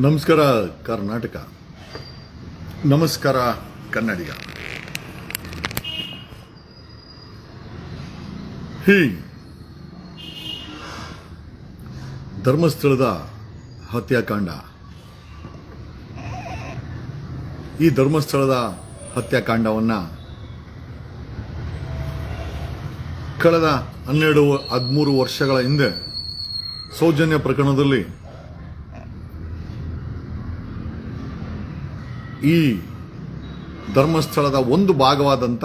ನಮಸ್ಕಾರ, ಕರ್ನಾಟಕ. ನಮಸ್ಕಾರ, ಕನ್ನಡಿಗ. ಹೀ. ಧರ್ಮಸ್ಥಳದ ಹತ್ಯಾಕಾಂಡ. ಈ ಧರ್ಮಸ್ಥಳದ ಹತ್ಯಾಕಾಂಡವನ್ನು ಕಳೆದ ಹನ್ನೆರಡು, ಹದಿಮೂರು ವರ್ಷಗಳ ಹಿಂದೆ ಸೌಜನ್ಯ ಪ್ರಕರಣದಲ್ಲಿ ಈ ಧರ್ಮಸ್ಥಳದ ಒಂದು ಭಾಗವಾದಂಥ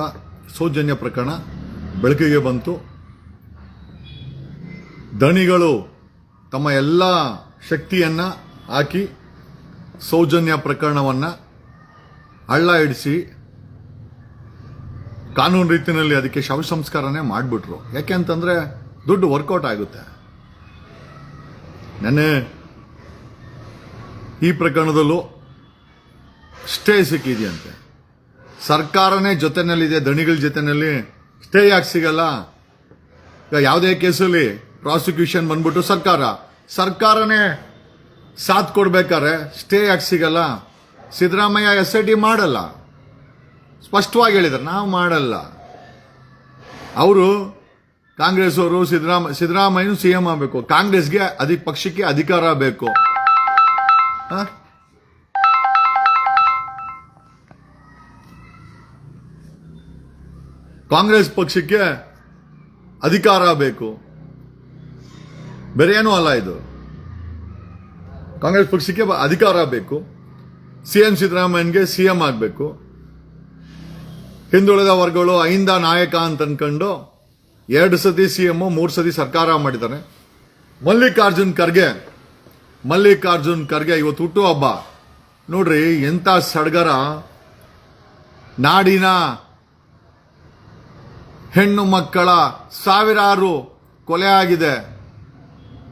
ಸೌಜನ್ಯ ಪ್ರಕರಣ ಬೆಳಕಿಗೆ ಬಂತು. ದಣಿಗಳು ತಮ್ಮ ಎಲ್ಲ ಶಕ್ತಿಯನ್ನು ಹಾಕಿ ಸೌಜನ್ಯ ಪ್ರಕರಣವನ್ನು ಹಳ್ಳ ಹಿಡಿಸಿ ಕಾನೂನು ರೀತಿಯಲ್ಲಿ ಅದಕ್ಕೆ ಶವ ಸಂಸ್ಕಾರನೇ ಮಾಡಿಬಿಟ್ರು. ಯಾಕೆ ಅಂತಂದರೆ ದುಡ್ಡು ವರ್ಕೌಟ್ ಆಗುತ್ತೆ. ನೆನ್ನೆ ಈ ಪ್ರಕರಣದಲ್ಲೂ ಸ್ಟೇ ಸಿಕ್ಕಿದೆಯಂತೆ. ಸರ್ಕಾರನೇ ಜೊತೆನಲ್ಲಿದೆ, ದಣಿಗಳ ಜೊತೆನಲ್ಲಿ ಸ್ಟೇ ಯಾಕೆ ಸಿಗಲ್ಲ? ಈಗ ಯಾವುದೇ ಕೇಸಲ್ಲಿ ಪ್ರಾಸಿಕ್ಯೂಷನ್ ಬಂದ್ಬಿಟ್ಟು ಸರ್ಕಾರ, ಸರ್ಕಾರನೇ ಸಾಥ್ ಕೊಡ್ಬೇಕಾದ್ರೆ ಸ್ಟೇ ಯಾಕೆ ಸಿಗಲ್ಲ? ಸಿದ್ದರಾಮಯ್ಯ ಎಸ್ ಐ ಟಿ ಮಾಡಲ್ಲ. ಸ್ಪಷ್ಟವಾಗಿ ಹೇಳಿದ್ರು ನಾವು ಮಾಡಲ್ಲ. ಅವರು ಕಾಂಗ್ರೆಸ್ ಅವರು ಸಿದ್ದರಾಮ, ಸಿದ್ದರಾಮಯ್ಯನು ಸಿ ಎಂ ಆಗಬೇಕು. ಕಾಂಗ್ರೆಸ್ಗೆ ಅದಿ ಪಕ್ಷಕ್ಕೆ ಅಧಿಕಾರ ಬೇಕು. ಕಾಂಗ್ರೆಸ್ ಪಕ್ಷಕ್ಕೆ ಅಧಿಕಾರ ಬೇಕು. ಬೇರೆ ಏನೂ ಅಲ್ಲ ಇದು. ಕಾಂಗ್ರೆಸ್ ಪಕ್ಷಕ್ಕೆ ಅಧಿಕಾರ ಬೇಕು. ಸಿ ಎಂ ಸಿದ್ದರಾಮಯ್ಯನ್ಗೆ ಸಿ ಎಂ ಆಗಬೇಕು. ಹಿಂದುಳಿದ ವರ್ಗಗಳು ಐಂದ ನಾಯಕ ಅಂತ ಅನ್ಕೊಂಡು ಎರಡು ಸತಿ ಸಿ ಎಂ, ಮೂರು ಸತಿ ಸರ್ಕಾರ ಮಾಡಿದ್ದಾರೆ. ಮಲ್ಲಿಕಾರ್ಜುನ್ ಖರ್ಗೆ ಮಲ್ಲಿಕಾರ್ಜುನ್ ಖರ್ಗೆ ಇವತ್ತು ಹುಟ್ಟು ಹಬ್ಬ ನೋಡ್ರಿ ಎಂಥ ಸಡಗರ ನಾಡಿನ ಹೆಣ್ಣು ಮಕ್ಕಳ ಸಾವಿರಾರು ಕೊಲೆ ಆಗಿದೆ.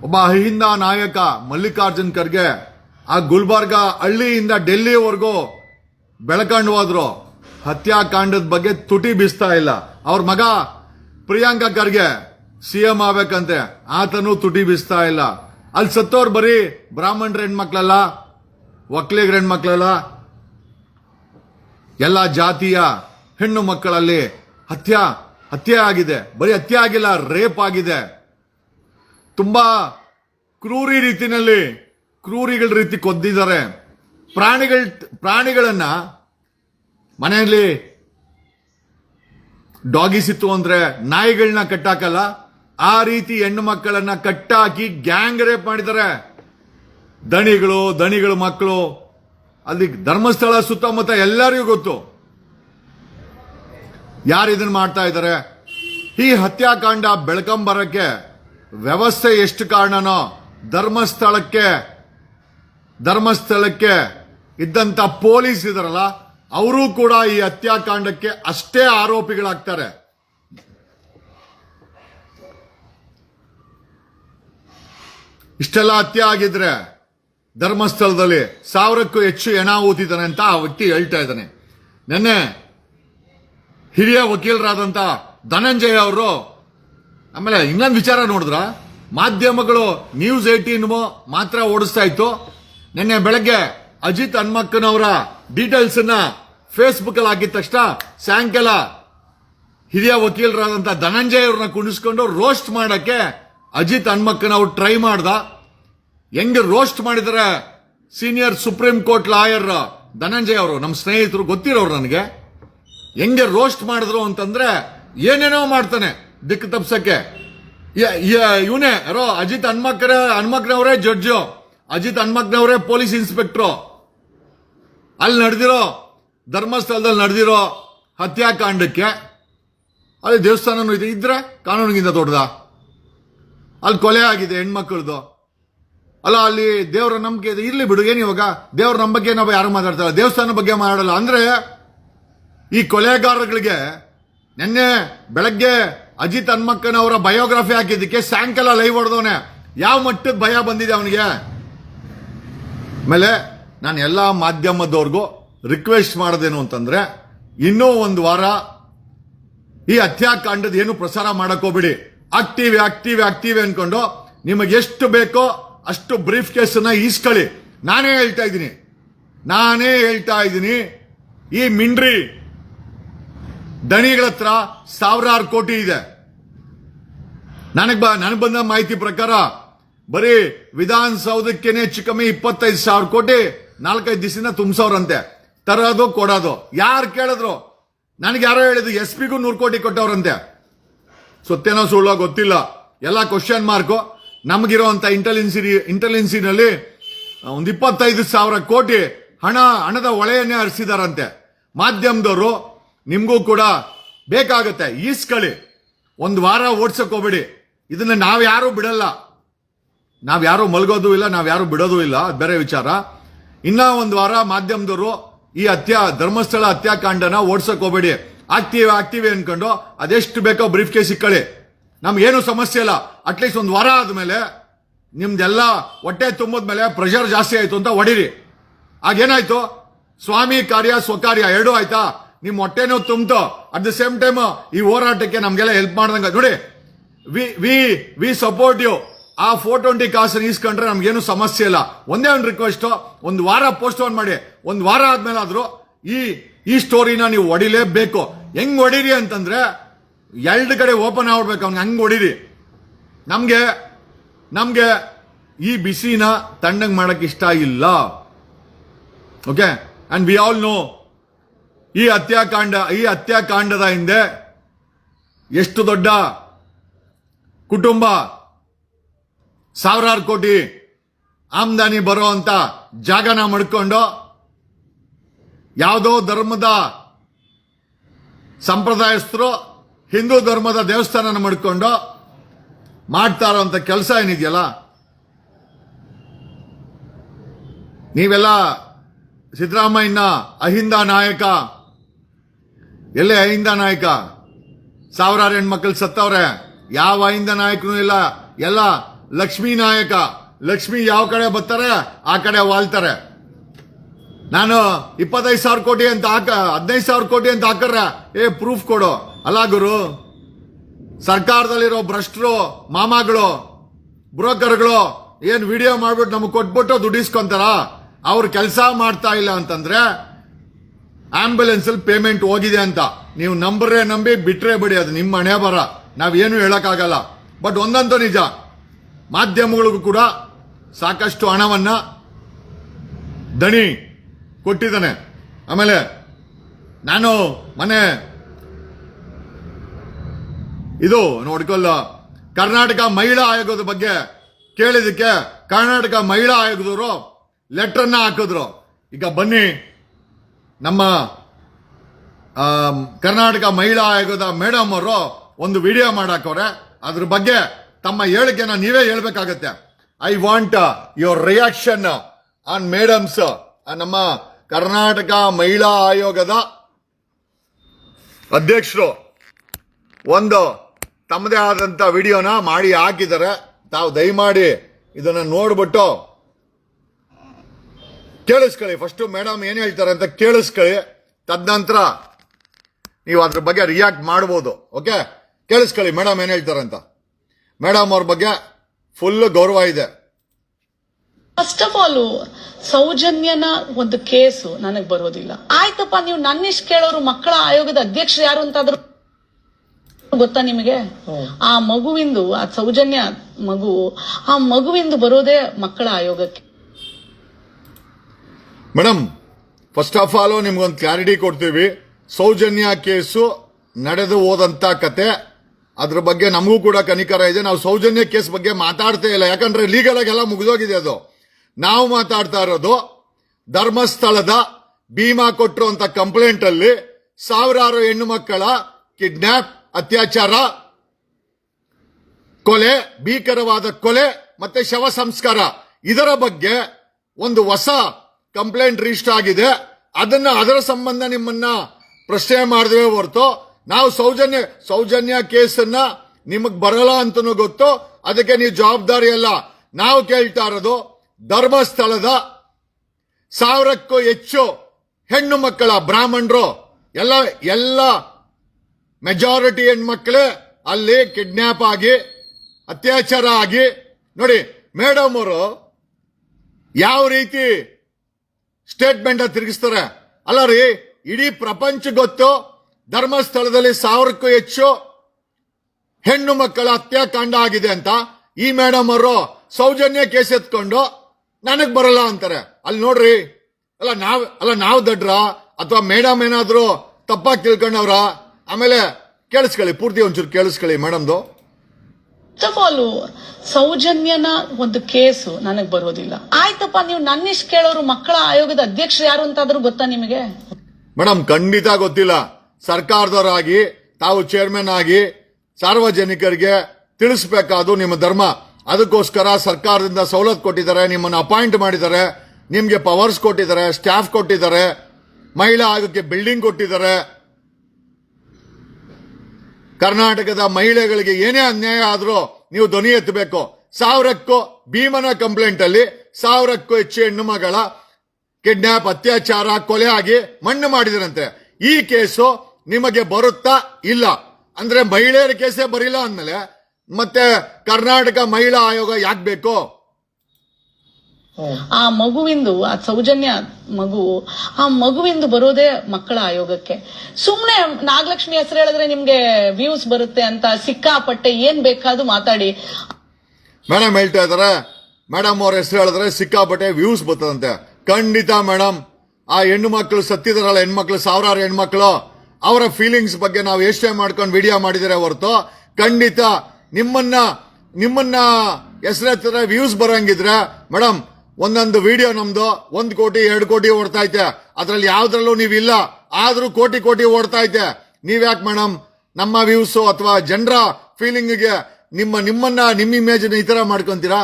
ಒಬ್ಬ ಅಹಿಂದ ನಾಯಕ ಮಲ್ಲಿಕಾರ್ಜುನ್ ಖರ್ಗೆ ಆ ಗುಲ್ಬರ್ಗ ಹಳ್ಳಿಯಿಂದ ಡೆಲ್ಲಿವರೆಗೂ ಬೆಳಕಂಡು ಹೋದ್ರು ಹತ್ಯಾಕಾಂಡದ ಬಗ್ಗೆ ತುಟಿ ಬೀಸ್ತಾ ಇಲ್ಲ. ಅವ್ರ ಮಗ ಪ್ರಿಯಾಂಕ ಖರ್ಗೆ ಸಿ ಎಂ ಆಗ್ಬೇಕಂತೆ. ಆತನು ತುಟಿ ಬೀಸ್ತಾ ಇಲ್ಲ. ಅಲ್ಲಿ ಸತ್ತೋರ್ ಬರೀ ಬ್ರಾಹ್ಮಣರ ಹೆಣ್ಮಕ್ಳಲ್ಲ ಒಕ್ಲಿಗರ ಹೆಣ್ಮಕ್ಳಲ್ಲ. ಎಲ್ಲ ಜಾತಿಯ ಹೆಣ್ಣು ಮಕ್ಕಳಲ್ಲಿ ಹತ್ಯ ಹತ್ಯೆ ಆಗಿದೆ. ಬರೀ ಹತ್ಯೆ ಆಗಿಲ್ಲ, ರೇಪ್ ಆಗಿದೆ. ತುಂಬಾ ಕ್ರೂರಿ ರೀತಿನಲ್ಲಿ ಕ್ರೂರಿಗಳ ರೀತಿ ಕೊದ್ದಿದ್ದಾರೆ ಪ್ರಾಣಿಗಳ, ಪ್ರಾಣಿಗಳನ್ನ ಮನೆಯಲ್ಲಿ ಡಾಗಿ ಸಿತ್ತು ಅಂದ್ರೆ ನಾಯಿಗಳನ್ನ ಕಟ್ಟಾಕಲ್ಲ, ಆ ರೀತಿ ಹೆಣ್ಣು ಮಕ್ಕಳನ್ನ ಕಟ್ಟಾಕಿ ಗ್ಯಾಂಗ್ ರೇಪ್ ಮಾಡಿದ್ದಾರೆ. ದಣಿಗಳು ದಣಿಗಳು ಮಕ್ಕಳು, ಅಲ್ಲಿ ಧರ್ಮಸ್ಥಳ ಸುತ್ತಮುತ್ತ ಎಲ್ಲರಿಗೂ ಗೊತ್ತು. ಯಾರು ಇದನ್ನ ಮಾಡ್ತಾ ಇದ್ದಾರೆ ಈ ಹತ್ಯಾಕಾಂಡ ಬೆಳಕಂಬರಕ್ಕೆ ವ್ಯವಸ್ಥೆ ಎಷ್ಟು ಕಾರಣನೋ ಧರ್ಮಸ್ಥಳಕ್ಕೆ ಧರ್ಮಸ್ಥಳಕ್ಕೆ ಇದ್ದಂತ ಪೊಲೀಸ್ ಇದಾರಲ್ಲ, ಅವರು ಕೂಡ ಈ ಹತ್ಯಾಕಾಂಡಕ್ಕೆ ಅಷ್ಟೇ ಆರೋಪಿಗಳಾಗ್ತಾರೆ. ಇಷ್ಟೆಲ್ಲ ಹತ್ಯೆ ಆಗಿದ್ರೆ ಧರ್ಮಸ್ಥಳದಲ್ಲಿ ಸಾವಿರಕ್ಕೂ ಹೆಚ್ಚು ಎಣ ಊತಿದ್ದಾನೆ ಅಂತ ಆ ವ್ಯಕ್ತಿ ಹೇಳ್ತಾ ಇದ್ದಾನೆ. ನೆನ್ನೆ ಹಿರಿಯ ವಕೀಲರಾದಂತ ಧನಂಜಯ ಅವರು, ಆಮೇಲೆ ಇನ್ನೊಂದು ವಿಚಾರ ನೋಡಿದ್ರ? ಮಾಧ್ಯಮಗಳು ನ್ಯೂಸ್ ಏಟೀನ್ ಮಾತ್ರ ಓಡಿಸ್ತಾ ಇತ್ತು. ನಿನ್ನೆ ಬೆಳಗ್ಗೆ ಅಜಿತ್ ಹನ್ಮಕ್ಕನವರ ಡೀಟೇಲ್ಸ್ ಅನ್ನ ಫೇಸ್ಬುಕ್ ಅಲ್ಲಿ ಹಾಕಿದ ತಕ್ಷಣ ಸಾಯಂಕಾಲ ಹಿರಿಯ ವಕೀಲರಾದಂತ ಧನಂಜಯ ಅವ್ರನ್ನ ಕುಣಿಸ್ಕೊಂಡು ರೋಸ್ಟ್ ಮಾಡಕ್ಕೆ ಅಜಿತ್ ಹನ್ಮಕ್ಕನ್ ಅವ್ರು ಟ್ರೈ ಮಾಡ್ದ. ಹೆಂಗೆ ರೋಸ್ಟ್ ಮಾಡಿದರೆ? Senior Supreme Court lawyer Dhananjaya ಅವರು ನಮ್ಮ ಸ್ನೇಹಿತರು ಗೊತ್ತಿರೋರು ನನಗೆ. ಹೆಂಗೆ ರೋಸ್ಟ್ ಮಾಡಿದ್ರು ಅಂತಂದ್ರೆ ಏನೇನೋ ಮಾಡ್ತಾನೆ ದಿಕ್ಕು ತಪ್ಸಕ್ಕೆ. ಇವನೇ, ಯಾರೋ ಅಜಿತ್ ಹನ್ಮಕ್ಕರ ಹನ್ಮಕ್ನವರೇ ಜಡ್ಜು, ಅಜಿತ್ ಹನ್ಮಕ್ನವರೇ ಪೊಲೀಸ್ ಇನ್ಸ್ಪೆಕ್ಟ್ರು. ಅಲ್ಲಿ ನಡೆದಿರೋ ಧರ್ಮಸ್ಥಳದಲ್ಲಿ ನಡೆದಿರೋ ಹತ್ಯಾಕಾಂಡಕ್ಕೆ ಅಲ್ಲಿ ದೇವಸ್ಥಾನನೂ ಇದೆ, ಇದ್ರೆ ಕಾನೂನಿಗಿಂತ ದೊಡ್ಡದ? ಅಲ್ಲಿ ಕೊಲೆ ಆಗಿದೆ ಹೆಣ್ಮಕ್ಳದ್ದು ಅಲ್ಲ, ಅಲ್ಲಿ ದೇವರ ನಂಬಿಕೆ ಇದೆ. ಇರಲಿ ಬಿಡು, ಏನು ಇವಾಗ? ದೇವ್ರ ನಂಬಿಕೆ ನಾವು ಯಾರು ಮಾತಾಡ್ತಾರ ದೇವಸ್ಥಾನ ಬಗ್ಗೆ ಮಾಡಲ್ಲ ಅಂದ್ರೆ ಈ ಕೊಲೆಗಾರಗಳಿಗೆ ನಿನ್ನೆ ಬೆಳಗ್ಗೆ ಅಜಿತ್ ಹನ್ಮಕ್ಕನವರ ಬಯೋಗ್ರಫಿ ಹಾಕಿದ್ದಕ್ಕೆ ಸಾಯಂಕಾಲ ಲೈವ್ ಹೊಡೆದವನೆ. ಯಾವ ಮಟ್ಟದ ಭಯ ಬಂದಿದೆ ಅವನಿಗೆ? ಆಮೇಲೆ ನಾನು ಎಲ್ಲ ಮಾಧ್ಯಮದವ್ರಿಗೂ ರಿಕ್ವೆಸ್ಟ್ ಮಾಡೋದೇನು ಅಂತಂದ್ರೆ, ಇನ್ನೂ ಒಂದು ವಾರ ಈ ಹತ್ಯಾಕಾಂಡದ ಏನು ಪ್ರಸಾರ ಹೋಗ್ಬಿಡಿ. ಆಕ್ಟಿವ್ ಆಕ್ಟಿವ್ ಆಕ್ಟಿವ್ ಅನ್ಕೊಂಡು ನಿಮಗೆ ಎಷ್ಟು ಬೇಕೋ ಅಷ್ಟು ಬ್ರೀಫ್ ಕೇಸನ್ನ ಈಸ್ಕೊಳ್ಳಿ. ನಾನೇ ಹೇಳ್ತಾ ಇದ್ದೀನಿ. ನಾನೇ ಹೇಳ್ತಾ ಇದ್ದೀನಿ. ಈ ಮಿಂಡ್ರಿ ದಣಿಗಳ ಹತ್ರ ಸಾವಿರಾರು ಕೋಟಿ ಇದೆ. ನನಗೆ ನನಗ್ ಬಂದ ಮಾಹಿತಿ ಪ್ರಕಾರ ಬರೀ ವಿಧಾನಸೌಧಕ್ಕೇನೆ ಹೆಚ್ಚು ಕಮ್ಮಿ ಇಪ್ಪತ್ತೈದು ಸಾವಿರ ಕೋಟಿ, ನಾಲ್ಕೈದು ದಿವಸದಿಂದ ತುಂಬಿಸೋರಂತೆ ತರೋದು ಕೊಡೋದು. ಯಾರು ಕೇಳಿದ್ರು? ನನಗೆ ಯಾರೋ ಹೇಳಿದ್ರು ಎಸ್ ಪಿಗೂ ನೂರು ಕೋಟಿ ಕೊಟ್ಟವ್ರಂತೆ. ಸತ್ಯನೋ ಸುಳ್ಳೋ ಗೊತ್ತಿಲ್ಲ. ಎಲ್ಲ ಕ್ವಶನ್ ಮಾರ್ಕು ನಮಗಿರುವಂತ ಇಂಟೆಲಿಜೆನ್ಸಿ ಇಂಟೆಲಿಜೆನ್ಸಿನಲ್ಲಿ ಒಂದು ಇಪ್ಪತ್ತೈದು ಸಾವಿರ ಕೋಟಿ ಹಣ, ಹಣದ ಒಳೆಯನ್ನೇ ಹರಿಸಿದಾರಂತೆ. ಮಾಧ್ಯಮದವರು ನಿಮಗೂ ಕೂಡ ಬೇಕಾಗುತ್ತೆ. ಈಸ್ಕಳಿ. ಒಂದು ವಾರ ಓಡ್ಸಕ್ ಹೋಗ್ಬೇಡಿ. ಇದನ್ನ ನಾವ್ಯಾರು ಬಿಡಲ್ಲ. ನಾವ್ಯಾರು ಮಲ್ಗೋದು ಇಲ್ಲ ನಾವ್ಯಾರು ಬಿಡೋದು ಇಲ್ಲ. ಅದು ಬೇರೆ ವಿಚಾರ. ಇನ್ನೂ ಒಂದು ವಾರ ಮಾಧ್ಯಮದವರು ಈ ಹತ್ಯಾ, ಧರ್ಮಸ್ಥಳ ಹತ್ಯಾಕಾಂಡನ ಓಡ್ಸಕ್ ಹೋಗ್ಬೇಡಿ. ಆಗ್ತೀವಿ ಆಗ್ತೀವಿ ಅನ್ಕೊಂಡು ಅದೆಷ್ಟು ಬೇಕೋ ಬ್ರೀಫ್ ಕೇಸ್ ಇಕ್ಕಳಿ ನಮ್ಗೇನು ಸಮಸ್ಯೆ ಇಲ್ಲ. ಅಟ್ಲೀಸ್ಟ್ ಒಂದು ವಾರ ಆದಮೇಲೆ ನಿಮ್ದೆಲ್ಲ ಹೊಟ್ಟೆ ತುಂಬಿದ್ಮೇಲೆ ಪ್ರೆಷರ್ ಜಾಸ್ತಿ ಆಯಿತು ಅಂತ ಹೊಡೀರಿ. ಆಗೇನಾಯ್ತು ಸ್ವಾಮಿ ಕಾರ್ಯ, ಸ್ವಕಾರ್ಯ, ಎರಡೂ ಆಯ್ತಾ? ನಿಮ್ ನೋವು ತುಂಬ್ತು? ಅಟ್ ದ ಸೇಮ್ ಟೈಮ್ ಈ ಹೋರಾಟಕ್ಕೆ ನಮಗೆಲ್ಲ ಹೆಲ್ಪ್ ಮಾಡ್ದಂಗ. ನೋಡಿ we we we support you ಆ ಫೋರ್ ಟ್ವೆಂಟಿ ಕಾಸನ್ನು ಈಸ್ಕೊಂಡ್ರೆ ನಮ್ಗೇನು ಸಮಸ್ಯೆ ಇಲ್ಲ. ಒಂದೇ ಒಂದು ರಿಕ್ವೆಸ್ಟ್ ಒಂದು ವಾರ ಪೋಸ್ಟ್ ಆನ್ ಮಾಡಿ. ಒಂದು ವಾರ ಆದ್ಮೇಲೆ ಆದ್ರೂ ಈ ಈ ಸ್ಟೋರಿನ ನೀವು ಹೊಡಿಲೇಬೇಕು. ಹೆಂಗ್ ಹೊಡೀರಿ ಅಂತಂದ್ರೆ, ಎರಡು ಕಡೆ ಓಪನ್ ಆಗ್ಬೇಕು ಅವ್ನಿಗೆ ಹಂಗ್ ಹೊಡೀರಿ. ನಮಗೆ ನಮಗೆ ಈ ಬಿಸಿನ ತಣ್ಣಗೆ ಮಾಡಕ್ ಇಷ್ಟ ಇಲ್ಲ. Okay and we all know ಈ ಹತ್ಯಾಕಾಂಡ, ಈ ಹತ್ಯಾಕಾಂಡದ ಹಿಂದೆ ಎಷ್ಟು ದೊಡ್ಡ ಕುಟುಂಬ, ಸಾವಿರಾರು ಕೋಟಿ ಆಮದಾನಿ ಬರೋ ಅಂತ ಜಾಗನ ಮಡ್ಕೊಂಡು ಯಾವುದೋ ಧರ್ಮದ ಸಂಪ್ರದಾಯಸ್ಥರು, ಹಿಂದೂ ಧರ್ಮದ ದೇವಸ್ಥಾನನ ಮಾಡ್ಕೊಂಡು ಮಾಡ್ತಾರೋ ಅಂತ ಕೆಲಸ ಏನಿದೆಯಲ್ಲ, ನೀವೆಲ್ಲ ಸಿದ್ದರಾಮಯ್ಯನ ಅಹಿಂದ ನಾಯಕ ಎಲ್ಲೇ ಅಹಿಂದ ನಾಯಕ? ಸಾವಿರಾರು ಹೆಣ್ಮಕ್ಳು ಸತ್ತವ್ರೆ. ಯಾವ ಅಹಿಂದ ನಾಯಕನೂ ಇಲ್ಲ. ಎಲ್ಲ ಲಕ್ಷ್ಮೀ ನಾಯಕ. ಲಕ್ಷ್ಮಿ ಯಾವ ಕಡೆ ಬರ್ತಾರೆ, ಆ ಕಡೆ ವಾಲ್ತಾರೆ. ನಾನು ಇಪ್ಪತ್ತೈದು ಸಾವಿರ ಕೋಟಿ ಅಂತ ಹಾಕ, ಹದಿನೈದು ಸಾವಿರ ಕೋಟಿ ಅಂತ ಹಾಕರ್ರೆ ಏ ಪ್ರೂಫ್ ಕೊಡು. ಅಲ್ಲ ಗುರು, ಸರ್ಕಾರದಲ್ಲಿರೋ ಭ್ರಷ್ಟರು, ಮಾಮಾಗಳು, ಬ್ರೋಕರ್ಗಳು, ಏನು ವಿಡಿಯೋ ಮಾಡ್ಬಿಟ್ಟು ನಮಗೆ ಕೊಟ್ಬಿಟ್ಟು ದುಡ್ಡಿಸ್ಕೊಂತಾರ ಅವ್ರು ಕೆಲಸ ಮಾಡ್ತಾ ಇಲ್ಲ ಅಂತಂದ್ರೆ ಆಂಬ್ಯುಲೆನ್ಸ್ ಅಲ್ಲಿ ಪೇಮೆಂಟ್ ಹೋಗಿದೆ ಅಂತ. ನೀವು ನಂಬರೇ ನಂಬಿ, ಬಿಟ್ರೆ ಬಿಡಿ, ಅದು ನಿಮ್ಮ ಹಣೆ ಬರ. ನಾವೇನು ಹೇಳಕ್ಕಾಗಲ್ಲ. ಬಟ್ ಒಂದಂತೂ ನಿಜ. ಮಾಧ್ಯಮಗಳಿಗೂ ಕೂಡ ಸಾಕಷ್ಟು ಹಣವನ್ನ ದಣಿ ಕೊಟ್ಟಿದ್ದಾನೆ. ಆಮೇಲೆ ನಾನು ಮನೆ ಇದು ನೋಡ್ಕೊಲ್ಲ. ಕರ್ನಾಟಕ ಮಹಿಳಾ ಆಯೋಗದ ಬಗ್ಗೆ ಕೇಳಿದಕ್ಕೆ ಕರ್ನಾಟಕ ಮಹಿಳಾ ಆಯೋಗದವರು ಲೆಟರ್ನ ಹಾಕಿದ್ರು. ಈಗ ಬನ್ನಿ. ನಮ್ಮ ಕರ್ನಾಟಕ ಮಹಿಳಾ ಆಯೋಗದ ಮೇಡಮ್ ಅವರು ಒಂದು ವಿಡಿಯೋ ಮಾಡಾಕವ್ರೆ. ಅದ್ರ ಬಗ್ಗೆ ತಮ್ಮ ಹೇಳಿಕೆನ ನೀವೇ ಹೇಳ್ಬೇಕಾಗತ್ತೆ. I want your reaction on madam's ನಮ್ಮ ಕರ್ನಾಟಕ ಮಹಿಳಾ ಆಯೋಗದ ಅಧ್ಯಕ್ಷರು ಒಂದು ತಮ್ಮದೇ ಆದಂತ ವಿಡಿಯೋನ ಮಾಡಿ ಹಾಕಿದ್ದಾರೆ. ತಾವು ದಯಮಾಡಿ ಇದನ್ನ ನೋಡ್ಬಿಟ್ಟು ಕೇಳಿಸ್ಕೊಳ್ಳಿ. ಫಸ್ಟ್ ಮೇಡಮ್ ಏನ್ ಹೇಳ್ತಾರೆ ಅಂತ ಕೇಳಿಸ್ಕೊಳ್ಳಿ. ತದನಂತರ ನೀವು ಅದ್ರ ಬಗ್ಗೆ ರಿಯಾಕ್ಟ್ ಮಾಡ್ಬೋದು. ಓಕೆ ಕೇಳಿಸ್ಕೊಳ್ಳಿ ಮೇಡಮ್ ಏನ್ ಹೇಳ್ತಾರೆ ಅಂತ. ಮೇಡಮ್ ಅವ್ರ ಬಗ್ಗೆ ಫುಲ್ ಗೌರವ ಇದೆ. ಫಸ್ಟ್ ಆಫ್ ಆಲ್ ಸೌಜನ್ಯನ ಒಂದು ಕೇಸು ನನಗ್ ಬರೋದಿಲ್ಲ. ಆಯ್ತಪ್ಪ ನೀವು ನನ್ನಿಷ್ಟು ಕೇಳೋರು ಮಕ್ಕಳ ಆಯೋಗದ ಅಧ್ಯಕ್ಷರು ಯಾರು ಅಂತಾದ್ರು ಗೊತ್ತಾ ನಿಮಗೆ? ಆ ಮಗುವಿಂದು ಆ ಸೌಜನ್ಯ ಮಗು ಆ ಮಗುವಿಂದು ಬರೋದೇ ಮಕ್ಕಳ ಆಯೋಗಕ್ಕೆ. ಮೇಡಮ್ ಫಸ್ಟ್ ಆಫ್ ಆಲ್ ನಿಮ್ಗೊಂದು ಕ್ಲಾರಿಟಿ ಕೊಡ್ತೀವಿ. ಸೌಜನ್ಯ ಕೇಸು ನಡೆದು ಹೋದಂತ ಕತೆ. ಅದ್ರ ಬಗ್ಗೆ ನಮಗೂ ಕೂಡ ಕನಿಕರ ಇದೆ. ನಾವು ಸೌಜನ್ಯ ಕೇಸ್ ಬಗ್ಗೆ ಮಾತಾಡ್ತೇ ಇಲ್ಲ. ಯಾಕಂದ್ರೆ ಲೀಗಲ್ ಆಗೆಲ್ಲ ಮುಗಿದೋಗಿದೆ ಅದು. ನಾವು ಮಾತಾಡ್ತಾ ಇರೋದು ಧರ್ಮಸ್ಥಳದ ಭೀಮಾ ಕೊಟ್ಟರು ಅಂತ ಕಂಪ್ಲೇಂಟ್ ಅಲ್ಲಿ ಸಾವಿರಾರು ಹೆಣ್ಣು ಮಕ್ಕಳ ಕಿಡ್ನಾಪ್ ಅತ್ಯಾಚಾರ, ಕೊಲೆ, ಭೀಕರವಾದ ಕೊಲೆ ಮತ್ತೆ ಶವ ಸಂಸ್ಕಾರ. ಇದರ ಬಗ್ಗೆ ಒಂದು ಹೊಸ ಕಂಪ್ಲೇಂಟ್ ರಿಜಿಸ್ಟರ್ ಆಗಿದೆ. ಅದನ್ನ ಅದರ ಸಂಬಂಧ ನಿಮ್ಮನ್ನ ಪ್ರಶ್ನೆ ಮಾಡಿದ್ವಿ ಹೊರತು ನಾವು ಸೌಜನ್ಯ ಸೌಜನ್ಯ ಕೇಸನ್ನ ನಿಮಗ್ ಬರಲ್ಲ ಅಂತನೂ ಗೊತ್ತು. ಅದಕ್ಕೆ ನೀವು ಜವಾಬ್ದಾರಿ ಅಲ್ಲ. ನಾವು ಕೇಳ್ತಾ ಇರೋದು ಧರ್ಮಸ್ಥಳದ ಸಾವಿರಕ್ಕೂ ಹೆಚ್ಚು ಹೆಣ್ಣು ಮಕ್ಕಳ ಬ್ರಾಹ್ಮಣರು. ಎಲ್ಲ ಎಲ್ಲ ಮೆಜಾರಿಟಿ ಹೆಣ್ಮಕ್ಳೇ ಅಲ್ಲಿ ಕಿಡ್ನಾಪ್ ಆಗಿ, ಅತ್ಯಾಚಾರ ಆಗಿ. ನೋಡಿ ಮೇಡಮ್ ಅವರು ಯಾವ ರೀತಿ ಸ್ಟೇಟ್ಮೆಂಟ್ ತಿರುಗಿಸ್ತಾರೆ. ಅಲ್ಲ ರೀ, ಇಡೀ ಪ್ರಪಂಚ ಗೊತ್ತು, ಧರ್ಮಸ್ಥಳದಲ್ಲಿ ಸಾವಿರಕ್ಕೂ ಹೆಚ್ಚು ಹೆಣ್ಣು ಮಕ್ಕಳ ಹತ್ಯಾಕಾಂಡ ಆಗಿದೆ ಅಂತ. ಈ ಮೇಡಮ್ ಅವರು ಸೌಜನ್ಯ ಕೇಸ್ ಎತ್ಕೊಂಡು ನನಗ್ ಬರಲ್ಲ ಅಂತಾರೆ. ಅಲ್ಲಿ ನೋಡ್ರಿ, ಅಲ್ಲ ನಾವ್ ಅಲ್ಲ ನಾವ್ ದಡ್ರ ಅಥವಾ ಮೇಡಮ್ ಏನಾದ್ರು ತಪ್ಪಾಗಿ ತಿಳ್ಕೊಂಡವ್ರ, ಆಮೇಲೆ ಕೇಳಿಸ್ಕೊಳ್ಳಿ, ಪೂರ್ತಿ ಒಂಚೂರು ಕೇಳಿಸ್ಕೊಳ್ಳಿ ಮೇಡಮ್ದು ಆಲ್ ಸೌಜನ್ಯನ ಒಂದು ಕೇಸು ನನಗೆ ಬರೋದಿಲ್ಲ. ಆಯ್ತಪ್ಪ, ನೀವು ನನ್ನಿಷ್ಟು ಕೇಳೋರು ಮಕ್ಕಳ ಆಯೋಗದ ಅಧ್ಯಕ್ಷರು ಯಾರು ಅಂತಾದ್ರೂ ಗೊತ್ತಾ ನಿಮಗೆ? ಮೇಡಮ್ ಖಂಡಿತ ಗೊತ್ತಿಲ್ಲ. ಸರ್ಕಾರದವರಾಗಿ, ತಾವು ಚೇರ್ಮನ್ ಆಗಿ ಸಾರ್ವಜನಿಕರಿಗೆ ತಿಳಿಸ್ಬೇಕಾದು ನಿಮ್ಮ ಧರ್ಮ. ಅದಕ್ಕೋಸ್ಕರ ಸರ್ಕಾರದಿಂದ ಸವಲತ್ತು ಕೊಟ್ಟಿದ್ದಾರೆ, ನಿಮ್ಮನ್ನು ಅಪಾಯಿಂಟ್ ಮಾಡಿದ್ದಾರೆ, ನಿಮಗೆ ಪವರ್ಸ್ ಕೊಟ್ಟಿದ್ದಾರೆ ಸ್ಟಾಫ್ ಕೊಟ್ಟಿದ್ದಾರೆ, ಮಹಿಳಾ ಆಯೋಗಕ್ಕೆ ಬಿಲ್ಡಿಂಗ್ ಕೊಟ್ಟಿದ್ದಾರೆ. ಕರ್ನಾಟಕದ ಮಹಿಳೆಗಳಿಗೆ ಏನೇ ಅನ್ಯಾಯ ಆದರೂ ನೀವು ಧ್ವನಿ ಎತ್ತಬೇಕು. ಸಾವಿರಕ್ಕೂ ಭೀಮನ ಕಂಪ್ಲೇಂಟ್ ಅಲ್ಲಿ ಸಾವಿರಕ್ಕೂ ಹೆಚ್ಚು ಹೆಣ್ಣು ಮಗಳ ಕಿಡ್ನಾಪ್, ಅತ್ಯಾಚಾರ, ಕೊಲೆ ಆಗಿ ಮಣ್ಣು ಮಾಡಿದ್ರಂತೆ. ಈ ಕೇಸು ನಿಮಗೆ ಬರುತ್ತಾ ಇಲ್ಲ? ಅಂದ್ರೆ ಮಹಿಳೆಯರ ಕೇಸೇ ಬರಿಲ್ಲ ಅಂದ್ಮೇಲೆ ಮತ್ತೆ ಕರ್ನಾಟಕ ಮಹಿಳಾ ಆಯೋಗ ಯಾಕೆ ಬೇಕು? ಆ ಮಗುವಿಂದು, ಆ ಸೌಜನ್ಯ ಮಗು, ಆ ಮಗುವಿಂದು ಬರೋದೇ ಮಕ್ಕಳ ಆಯೋಗಕ್ಕೆ. ಸುಮ್ನೆ ನಾಗಲಕ್ಷ್ಮಿ ಹೆಸರು ಹೇಳಿದ್ರೆ ನಿಮ್ಗೆ ವ್ಯೂಸ್ ಬರುತ್ತೆ ಅಂತ ಸಿಕ್ಕಾಪಟ್ಟೆ ಏನ್ ಬೇಕಾದ್ರೂ ಮಾತಾಡಿ. ಮೇಡಮ್ ಹೇಳ್ತಾ ಇದಾರೆ ಮೇಡಮ್ ಅವ್ರ ಹೆಸರು ಹೇಳಿದ್ರೆ ಸಿಕ್ಕಾಪಟ್ಟೆ ವ್ಯೂಸ್ ಬರ್ತದಂತೆ. ಖಂಡಿತ ಮೇಡಮ್ ಆ ಹೆಣ್ಣು ಮಕ್ಕಳು ಸತ್ತಿದಾರಲ್ಲ ಹೆಣ್ಮಕ್ಳು ಸಾವಿರಾರು ಹೆಣ್ಮಕ್ಳು ಅವರ ಫೀಲಿಂಗ್ಸ್ ಬಗ್ಗೆ ನಾವು ಎಷ್ಟೇ ಮಾಡ್ಕೊಂಡು ವಿಡಿಯೋ ಮಾಡಿದರೆ ಹೊರತು, ಖಂಡಿತ ನಿಮ್ಮನ್ನ ನಿಮ್ಮನ್ನ ಹೆಸರೆತ್ತಿದ್ರೆ ವ್ಯೂಸ್ ಬರಂಗಿದ್ರೆ ಮೇಡಮ್ ಒಂದೊಂದು ವಿಡಿಯೋ ನಮ್ದು ಒಂದ್ ಕೋಟಿ ಎರಡು ಕೋಟಿ ಓಡ್ತಾ ಐತೆ. ಅದ್ರಲ್ಲಿ ಯಾವ್ದ್ರಲ್ಲೂ ನೀವಿಲ್ಲ ಆದ್ರೂ ಕೋಟಿ ಕೋಟಿ ಓಡ್ತಾ ಐತೆ. ನೀವ್ಯಾಕೆ ಮೇಡಮ್ ನಮ್ಮ ವ್ಯೂಸ್ ಅಥವಾ ಜನರ ಫೀಲಿಂಗ್ಗೆ ನಿಮ್ಮ ನಿಮ್ಮನ್ನ ನಿಮ್ಮ ಇಮೇಜ್ ಈ ತರ ಮಾಡ್ಕೊಂತೀರಾ?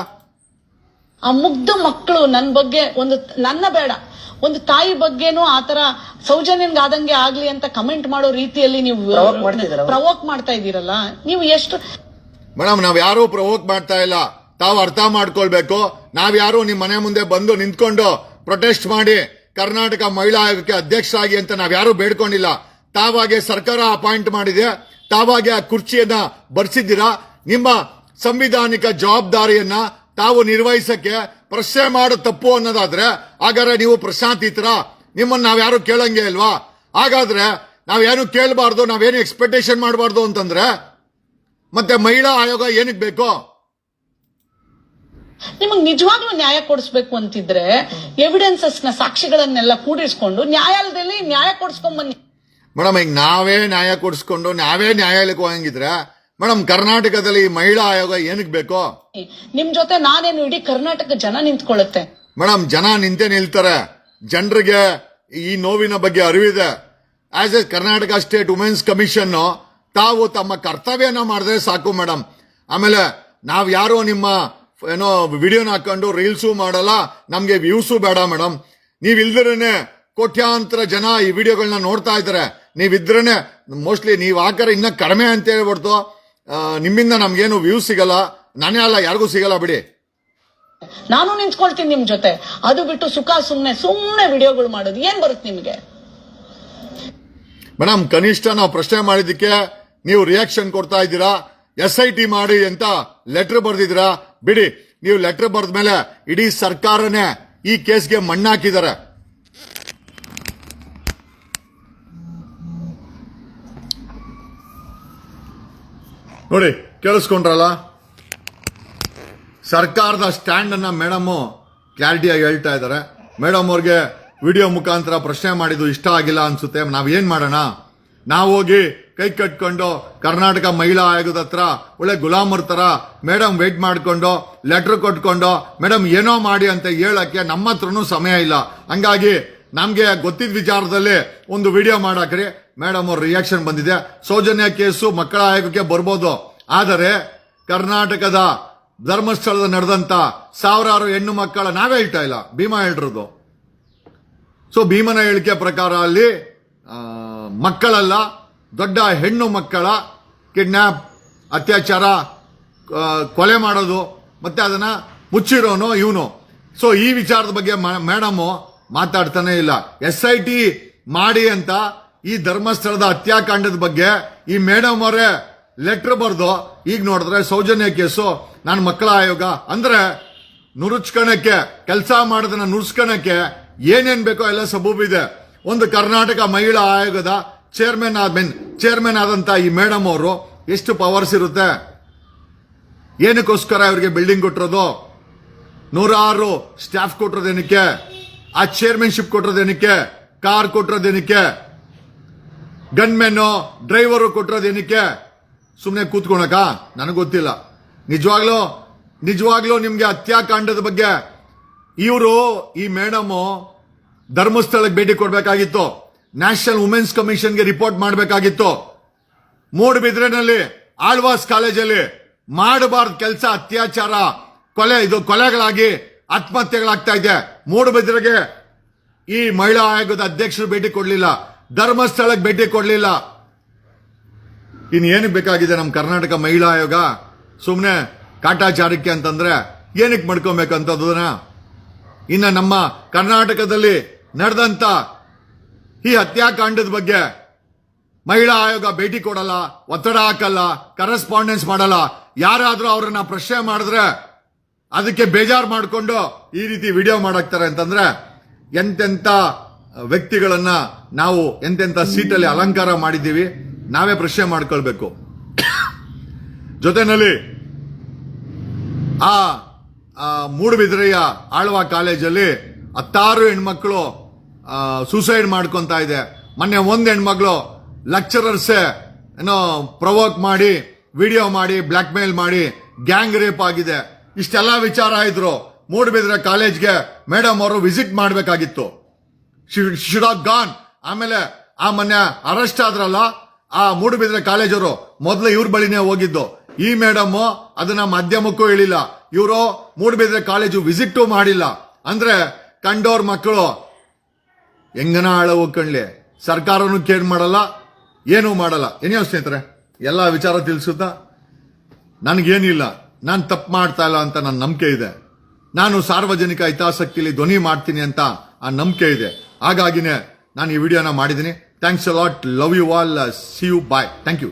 ಆ ಮುಗ್ಧ ಮಕ್ಕಳು ನನ್ನ ಬಗ್ಗೆ ಒಂದು ನನ್ನ ಬೇಡ. ಒಂದು ತಾಯಿ ಬಗ್ಗೆನೂ ಆತರ ಸೌಜನ್ಯನ್ಗೆ ಆದಂಗೆ ಆಗ್ಲಿ ಅಂತ ಕಮೆಂಟ್ ಮಾಡೋ ರೀತಿಯಲ್ಲಿ ನೀವು? ಪ್ರವೋಕ್ ಮಾಡ್ತಾ ಇದ್ದೀರಲ್ಲ ನೀವು ಎಷ್ಟು ಮೇಡಮ್ ನಾವ್ ಯಾರು ಪ್ರವೋಕ್ ಮಾಡ್ತಾ ಇಲ್ಲ. ತಾವು ಅರ್ಥ ಮಾಡ್ಕೊಳ್ಬೇಕು. ನಾವ್ಯಾರು ನಿಮ್ಮ ನಿಮ್ ಮನೆ ಮುಂದೆ ಬಂದು ನಿಂತ್ಕೊಂಡು ಪ್ರೊಟೆಸ್ಟ್ ಮಾಡಿ ಕರ್ನಾಟಕ ಮಹಿಳಾ ಆಯೋಗಕ್ಕೆ ಅಧ್ಯಕ್ಷರಾಗಿ ಅಂತ ನಾವ್ ಯಾರು ಬೇಡ್ಕೊಂಡಿಲ್ಲ. ತಾವಾಗೆ ಸರ್ಕಾರ ಅಪಾಯಿಂಟ್ ಮಾಡಿದೆ. ತಾವಾಗೆ ಆ ಕುರ್ಚಿಯನ್ನ ಬರ್ಸಿದ್ದೀರಾ? ನಿಮ್ಮ ಸಂವಿಧಾನಿಕ ಜವಾಬ್ದಾರಿಯನ್ನ ತಾವು ನಿರ್ವಹಿಸಕ್ಕೆ ಪ್ರಶ್ನೆ ಮಾಡೋ ತಪ್ಪು ಅನ್ನೋದಾದ್ರೆ ಹಾಗಾದ್ರೆ ನೀವು ಪ್ರಶಾಂತಿತರ? ನಿಮ್ಮನ್ನ ನಾವ್ಯಾರು ಕೇಳಂಗೆ ಅಲ್ವಾ ಹಾಗಾದ್ರೆ ನಾವೇನು ಕೇಳಬಾರ್ದು ನಾವೇನು ಎಕ್ಸ್ಪೆಕ್ಟೇಷನ್ ಮಾಡಬಾರ್ದು ಅಂತಂದ್ರೆ ಮತ್ತೆ ಮಹಿಳಾ ಆಯೋಗ ಏನಕ್ಕೆ ಬೇಕು? ನಿಮಗ್ ನಿಜವಾಗ್ಲೂ ನ್ಯಾಯ ಕೊಡಿಸ್ಬೇಕು ಅಂತಿದ್ರೆ ಎವಿಡೆನ್ಸಸ್ನ ಸಾಕ್ಷಿಗಳನ್ನೆಲ್ಲ ಕೂಡಿಸ್ಕೊಂಡು ನ್ಯಾಯಾಲಯದಲ್ಲಿ ನ್ಯಾಯ ಕೊಡಿಸ್ಕೊಂಡ್ ಬನ್ನಿ ಮೇಡಮ್ ಈಗ ನಾವೇ ನ್ಯಾಯ ಕೊಡಿಸ್ಕೊಂಡು ನಾವೇ ನ್ಯಾಯಾಲಯಕ್ಕೆ ಹೋಗಂಗಿದ್ರೆ ಮೇಡಮ್ ಕರ್ನಾಟಕದಲ್ಲಿ ಈ ಮಹಿಳಾ ಆಯೋಗ ಏನಕ್ಕೆ ಬೇಕು? ನಿಮ್ ಜೊತೆ ನಾನೇನು ಇಡೀ ಕರ್ನಾಟಕ ಜನ ನಿಂತ್ಕೊಳ್ಳುತ್ತೆ. ಮೇಡಮ್ ಜನ ನಿಂತೆ ನಿಲ್ತಾರೆ. ಜನರಿಗೆ ಈ ನೋವಿನ ಬಗ್ಗೆ ಅರಿವಿದೆ. As a Karnataka state women's commission ತಾವು ತಮ್ಮ ಕರ್ತವ್ಯನ ಮಾಡಿದ್ರೆ ಸಾಕು ಮೇಡಮ್. ಆಮೇಲೆ ನಾವ್ ಯಾರೋ ನಿಮ್ಮ ಏನೋ ವಿಡಿಯೋನ ಹಾಕೊಂಡು ರೀಲ್ಸು ಮಾಡಲ್ಲ ನಮ್ಗೆ ವ್ಯೂಸು ಬೇಡ ಮೇಡಮ್. ನೀವ್ ಇಲ್ದಿರೇನೆ ಕೋಟ್ಯಾಂತರ ಜನ ಈ ವಿಡಿಯೋಗಳನ್ನ ನೋಡ್ತಾ ಇದ್ದಾರೆ. ನೀವಿದ್ರೇ ಮೋಸ್ಟ್ಲಿ ನೀವ್ ಹಾಕರೆ ಇನ್ನ ಕಡಿಮೆ ಅಂತ ಹೇಳ್ಬಿಡ್ತು. ನಿಮ್ಮಿಂದ ನಮ್ಗೇನು ವ್ಯೂಸ್ ಸಿಗಲ್ಲ ನಾನೇ ಅಲ್ಲ ಯಾರಿಗೂ ಸಿಗಲ್ಲ ಬಿಡಿ. ನಾನು ನಿಂತ್ಕೊಳ್ತೀನಿ ನಿಮ್ ಜೊತೆ. ಅದು ಬಿಟ್ಟು ಸುಖ ಸುಮ್ಮನೆ ಸುಮ್ಮನೆ ವಿಡಿಯೋಗಳು ಮಾಡೋದು ಏನ್ ಬರುತ್ತೆ ನಿಮಗೆ? ಮೇಡಮ್ ಕನಿಷ್ಠ ನಾವು ಪ್ರಶ್ನೆ ಮಾಡಿದ್ದಕ್ಕೆ ನೀವು ರಿಯಾಕ್ಷನ್ ಕೊಡ್ತಾ ಇದ್ದೀರಾ? ಎಸ್ ಐ ಟಿ ಮಾಡಿ ಅಂತ ಲೆಟರ್ ಬರ್ದಿದ್ದೀರಾ? ಬಿಡಿ, ನೀವು ಲೆಟರ್ ಬರೆದ ಮೇಲೆ ಇಡೀ ಸರ್ಕಾರನೇ ಈ ಕೇಸ್ಗೆ ಮಣ್ಣಾಕಿದ್ದಾರೆ. ನೋಡಿ, ಕೇಳಿಸ್ಕೊಂಡ್ರಲ್ಲ? ಸರ್ಕಾರದ ಸ್ಟ್ಯಾಂಡ್ ಅನ್ನ ಮೇಡಮ್ ಕ್ಲಾರಿಟಿಯಾಗಿ ಹೇಳ್ತಾ ಇದ್ದಾರೆ. ಮೇಡಮ್ ಅವ್ರಿಗೆ ವಿಡಿಯೋ ಮುಖಾಂತರ ಪ್ರಶ್ನೆ ಮಾಡಿದ್ದು ಇಷ್ಟ ಆಗಿಲ್ಲ ಅನ್ಸುತ್ತೆ. ನಾವ್ ಏನ್ ಮಾಡೋಣ? ನಾವು ಹೋಗಿ ಕೈ ಕಟ್ಕೊಂಡು ಕರ್ನಾಟಕ ಮಹಿಳಾ ಆಯೋಗದ ಹತ್ರ ಒಳ್ಳೆ ಗುಲಾಮರ್ ತರ ಮೇಡಮ್ ವೇಟ್ ಮಾಡಿಕೊಂಡು ಲೆಟರ್ ಕೊಟ್ಕೊಂಡು ಮೇಡಮ್ ಏನೋ ಮಾಡಿ ಅಂತ ಹೇಳಕ್ಕೆ ನಮ್ಮ ಹತ್ರನೂ ಸಮಯ ಇಲ್ಲ. ಹಂಗಾಗಿ ನಮಗೆ ಗೊತ್ತಿದ್ದ ವಿಚಾರದಲ್ಲಿ ಒಂದು ವಿಡಿಯೋ ಮಾಡಾಕ್ರಿ. ಮೇಡಮ್ ಅವ್ರ ರಿಯಾಕ್ಷನ್ ಬಂದಿದೆ. ಸೌಜನ್ಯ ಕೇಸು ಮಕ್ಕಳ ಆಯೋಗಕ್ಕೆ ಬರ್ಬೋದು. ಆದರೆ ಕರ್ನಾಟಕದ ಧರ್ಮಸ್ಥಳದ ನಡೆದಂತ ಸಾವಿರಾರು ಹೆಣ್ಣು ಮಕ್ಕಳ ನಾವೇ ಹೇಳ್ತಾ ಇಲ್ಲ. ಭೀಮಾ ಹೇಳಿರೋದು. ಸೊ ಭೀಮನ ಹೇಳಿಕೆ ಪ್ರಕಾರ ಅಲ್ಲಿ ಮಕ್ಕಳಲ್ಲ, ದೊಡ್ಡ ಹೆಣ್ಣು ಮಕ್ಕಳ ಕಿಡ್ನ್ಯಾಪ್ ಅತ್ಯಾಚಾರ ಕೊಲೆ ಮಾಡೋದು, ಮತ್ತೆ ಅದನ್ನ ಮುಚ್ಚಿರೋನು ಇವನು. ಸೊ ಈ ವಿಚಾರದ ಬಗ್ಗೆ ಮೇಡಮ್ ಮಾತಾಡ್ತಾನೆ ಇಲ್ಲ. ಎಸ್ ಐ ಟಿ ಮಾಡಿ ಅಂತ ಈ ಧರ್ಮಸ್ಥಳದ ಹತ್ಯಾಕಾಂಡದ ಬಗ್ಗೆ ಈ ಮೇಡಮ್ ಅವರೇ ಲೆಟರ್ ಬರೆದು ಈಗ ನೋಡಿದ್ರೆ ಸೌಜನ್ಯ ಕೇಸು, ನಾನು ಮಕ್ಕಳ ಆಯೋಗ. ಅಂದ್ರೆ ನುರುಚ್ಕಣಕ್ಕೆ, ಕೆಲಸ ಮಾಡೋದನ್ನ ನುರ್ಸ್ಕಣಕ್ಕೆ ಏನೇನ್ ಬೇಕೋ ಎಲ್ಲ ಸಬೂಬಿದೆ ಒಂದು ಕರ್ನಾಟಕ ಮಹಿಳಾ ಆಯೋಗದ ಚೇರ್ಮನ್ ಆದ್ಮೇನ್ ಚೇರ್ಮನ್ ಆದಂತ ಈ ಮೇಡಮ್ ಅವರು ಎಷ್ಟು ಪವರ್ಸ್ ಇರುತ್ತೆ? ಏನಕ್ಕೋಸ್ಕರ ಇವರಿಗೆ ಬಿಲ್ಡಿಂಗ್ ಕೊಟ್ಟಿರೋದು ನೂರಾರು ಸ್ಟಾಫ್ ಕೊಟ್ಟಿರೋದೇನಕ್ಕೆ ಆ ಚೇರ್ಮನ್ಶಿಪ್ ಕೊಟ್ಟಿರೋದೇನಕ್ಕೆ ಕಾರ್ ಕೊಟ್ಟಿರೋದೇನಕ್ಕೆ ಗನ್ಮೆನ್ನು ಡ್ರೈವರು ಕೊಟ್ಟಿರೋದೇನಕ್ಕೆ ಸುಮ್ಮನೆ ಕೂತ್ಕೊಳಕ? ನನಗೆ ಗೊತ್ತಿಲ್ಲ. ನಿಜವಾಗ್ಲೂ ನಿಜವಾಗ್ಲೂ ನಿಮಗೆ ಹತ್ಯಾಕಾಂಡದ ಬಗ್ಗೆ ಇವರು, ಈ ಮೇಡಮು ಧರ್ಮಸ್ಥಳಕ್ಕೆ ಭೇಟಿ ಕೊಡಬೇಕಾಗಿತ್ತು. ನ್ಯಾಷನಲ್ ವುಮೆನ್ಸ್ ಕಮಿಷನ್ಗೆ ರಿಪೋರ್ಟ್ ಮಾಡಬೇಕಾಗಿತ್ತು. ಮೂಡುಬಿದ್ರೆನಲ್ಲಿ ಆಳ್ವಾಸ್ ಕಾಲೇಜಲ್ಲಿ ಮಾಡಬಾರ್ದು ಕೆಲಸ, ಅತ್ಯಾಚಾರ, ಕೊಲೆ, ಇದು ಕೊಲೆಗಳಾಗಿ ಆತ್ಮಹತ್ಯೆಗಳಾಗ್ತಾ ಇದೆ. ಮೂಡುಬಿದ್ರೆಗೆ ಈ ಮಹಿಳಾ ಆಯೋಗದ ಅಧ್ಯಕ್ಷರು ಭೇಟಿ ಕೊಡಲಿಲ್ಲ. ಧರ್ಮಸ್ಥಳಕ್ಕೆ ಭೇಟಿ ಕೊಡಲಿಲ್ಲ. ಇನ್ನು ಏನಕ್ಕೆ ಬೇಕಾಗಿದೆ ನಮ್ಮ ಕರ್ನಾಟಕ ಮಹಿಳಾ ಆಯೋಗ? ಸುಮ್ಮನೆ ಕಾಟಾಚಾರಕ್ಕೆ ಅಂತಂದ್ರೆ ಏನಕ್ಕೆ ಮಾಡ್ಕೊಬೇಕಂತದನ್ನ ಇನ್ನ ನಮ್ಮ ಕರ್ನಾಟಕದಲ್ಲಿ ನಡೆದಂತ ಈ ಹತ್ಯಾಕಾಂಡದ ಬಗ್ಗೆ ಮಹಿಳಾ ಆಯೋಗ ಭೇಟಿ ಕೊಡಲ್ಲ, ಒತ್ತಡ ಹಾಕಲ್ಲ ಕರೆಸ್ಪಾಂಡೆನ್ಸ್ ಮಾಡಲ್ಲ. ಯಾರಾದರೂ ಅವ್ರನ್ನ ಪ್ರಶ್ನೆ ಮಾಡಿದ್ರೆ ಅದಕ್ಕೆ ಬೇಜಾರು ಮಾಡಿಕೊಂಡು ಈ ರೀತಿ ವಿಡಿಯೋ ಮಾಡಾಕ್ತಾರೆ ಅಂತಂದ್ರೆ ಎಂತೆಂತ ವ್ಯಕ್ತಿಗಳನ್ನ ನಾವು ಎಂತೆಂತ ಸೀಟಲ್ಲಿ ಅಲಂಕಾರ ಮಾಡಿದ್ದೀವಿ, ನಾವೇ ಪ್ರಶ್ನೆ ಮಾಡ್ಕೊಳ್ಬೇಕು. ಜೊತೆನಲ್ಲಿ ಆ ಮೂಡುಬಿದಿರೆಯ ಆಳ್ವ ಕಾಲೇಜಲ್ಲಿ ಹತ್ತಾರು ಹೆಣ್ಮಕ್ಳು ಸೂಸೈಡ್ ಮಾಡ್ಕೊಂತ ಇದೆ. ಮೊನ್ನೆ ಒಂದು ಹೆಣ್ಮಗಳು ಲೆಕ್ಚರರ್ಸೇ ಏನೋ ಪ್ರವೋಕ್ ಮಾಡಿ ವಿಡಿಯೋ ಮಾಡಿ ಬ್ಲಾಕ್ ಮೇಲ್ ಮಾಡಿ ಗ್ಯಾಂಗ್ ರೇಪ್ ಆಗಿದೆ. ಇಷ್ಟೆಲ್ಲ ವಿಚಾರ ಇದ್ರು. ಮೂಡುಬಿದಿರೆ ಕಾಲೇಜ್ಗೆ ಮೇಡಮ್ ಅವರು ವಿಸಿಟ್ ಮಾಡಬೇಕಾಗಿತ್ತು. ಶುಡ್ ಆಫ್ ಗಾನ್ ಆಮೇಲೆ ಆ ಮೊನ್ನೆ ಅರೆಸ್ಟ್ ಆದ್ರಲ್ಲ, ಆ ಮೂಡುಬಿದ್ರೆ ಕಾಲೇಜವರು ಮೊದಲು ಇವ್ರ ಬಳಿನೇ ಹೋಗಿದ್ದು. ಈ ಮೇಡಮ್ ಅದನ್ನ ಮಾಧ್ಯಮಕ್ಕೂ ಹೇಳಿಲ್ಲ. ಇವರು ಮೂಡುಬಿದ್ರೆ ಕಾಲೇಜು ವಿಸಿಟ್ ಮಾಡಿಲ್ಲ. ಅಂದ್ರೆ ಕಂಡೋರ್ ಮಕ್ಕಳು, ಹೆಂಗನ ಆಳ ಹೋಗ್ಕಣ್ಲಿ ಸರ್ಕಾರನು ಕೇರ್ ಮಾಡಲ್ಲ, ಏನೂ ಮಾಡಲ್ಲ. ಏನೇ ಸ್ನೇಹಿತರೆ? ಎಲ್ಲ ವಿಚಾರ ತಿಳಿಸುತ್ತಾ? ನನಗೇನಿಲ್ಲ, ನಾನು ತಪ್ಪು ಮಾಡ್ತಾ ಇಲ್ಲ ಅಂತ ನನ್ನ ನಂಬಿಕೆ ಇದೆ. ನಾನು ಸಾರ್ವಜನಿಕ ಹಿತಾಸಕ್ತಿಲಿ ಧ್ವನಿ ಮಾಡ್ತೀನಿ ಅಂತ ಆ ನಂಬಿಕೆ ಇದೆ. ಹಾಗಾಗಿನೇ ನಾನು ಈ ವಿಡಿಯೋನ ಮಾಡಿದ್ದೀನಿ. Thanks a lot love you all see you bye thank you